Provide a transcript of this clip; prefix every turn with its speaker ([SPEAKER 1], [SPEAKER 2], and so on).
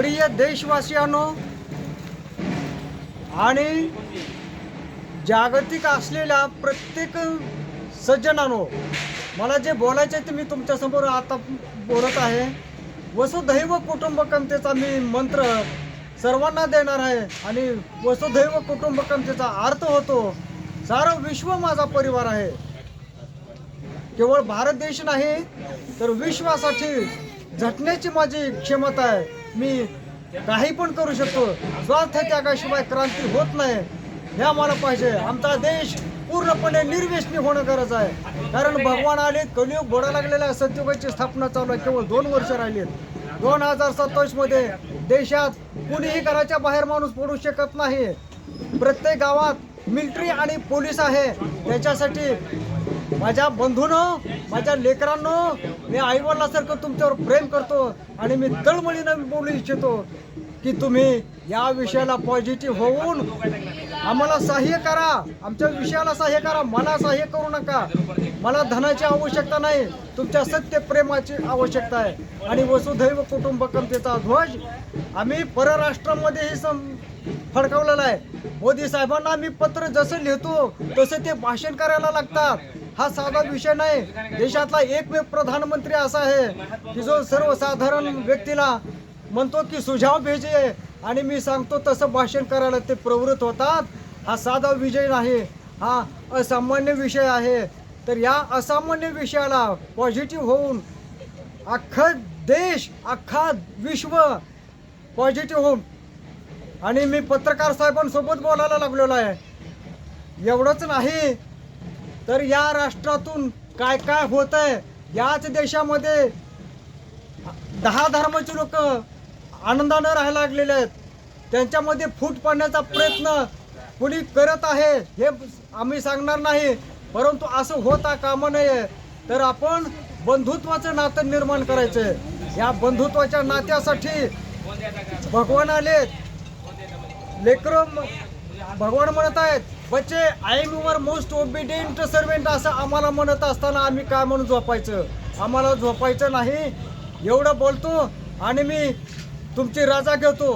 [SPEAKER 1] प्रिय देशवासियांनो आणि जागतिक असलेल्या प्रत्येक सज्जनानो मला जे बोलायचे ते मी तुमच्यासमोर आता बोलत आहे. वसुधैव कुटुंबकमतेचा मी मंत्र सर्वांना देणार आहे आणि वसुधैव कुटुंबकमतेचा अर्थ होतो सारं विश्व माझा परिवार आहे. केवळ भारत देश नाही तर विश्वासाठी झटण्याची माझी क्षमता आहे. मी काही पण करू शकतो. स्वार्थ त्यागाशिवाय क्रांती होत नाही. हे आम्हाला पाहिजे. आमचा देश पूर्णपणे निर्व्यसनी होणं गरज आहे. कारण भगवान आले कलियुग घोडा लागलेला सत्युगाची स्थापना चालू आहे. केवळ दोन वर्ष राहिलीत. दोन हजार सत्तावीसमध्ये देशात कुणीही घराच्या बाहेर माणूस पडू शकत नाही. प्रत्येक गावात मिलिटरी आणि पोलीस आहे. त्याच्यासाठी माझ्या बंधूनं माझ्या लेकरांनो मी आईवडिलासारखं तुमच्यावर प्रेम करतो आणि मी तळमळीनं बोलू इच्छितो की तुम्ही या विषयाला पॉझिटिव्ह होऊन आम्हाला सहाय्य करा. आमच्या विषयाला सहाय्य करा. मला सहाय्य करू नका. मला धनाची आवश्यकता नाही. तुमच्या सत्य प्रेमाची आवश्यकता आहे. आणि वसुधैव कुटुंबकमतेचा ध्वज आम्ही परराष्ट्रामध्येही सम फडकावलेला आहे. मोदी साहेबांना मी पत्र जसं लिहितो तसं ते भाषण करायला लागतात. हा साधा विषय नाही. देशातला एकमेव प्रधानमंत्री असा आहे की जो सर्वसाधारण व्यक्तीला म्हणतो की सुझाव भेजे आणि मी सांगतो तसं भाषण करायला ते प्रवृत्त होतात. हा साधा विजय नाही. हा असामान्य विषय आहे. तर या असामान्य विषयाला पॉझिटिव्ह होऊन अख्खा देश अख्खा विश्व पॉझिटिव्ह होऊन आणि मी पत्रकार साहेबांसोबत बोलायला लागलेलो आहे. एवढंच नाही. तर या राष्ट्रातून काय काय होत आहे याच देशामध्ये दहा धर्माचे लोक आनंदानं राहायला लागलेले आहेत. त्यांच्यामध्ये फूट पाडण्याचा प्रयत्न कुणी करत आहे हे आम्ही सांगणार नाही. परंतु असं होता कामा नये. तर आपण बंधुत्वाचं नातं निर्माण करायचं या बंधुत्वाच्या नात्यासाठी भगवान आले लेकर भगवान म्हणत आहेत बच्चे I am your most obedient servant असं आम्हाला म्हणत असताना आम्ही काय म्हणून झोपायचं? आम्हाला झोपायचं नाही. एवढं बोलतो आणि मी तुमची रजा घेतो.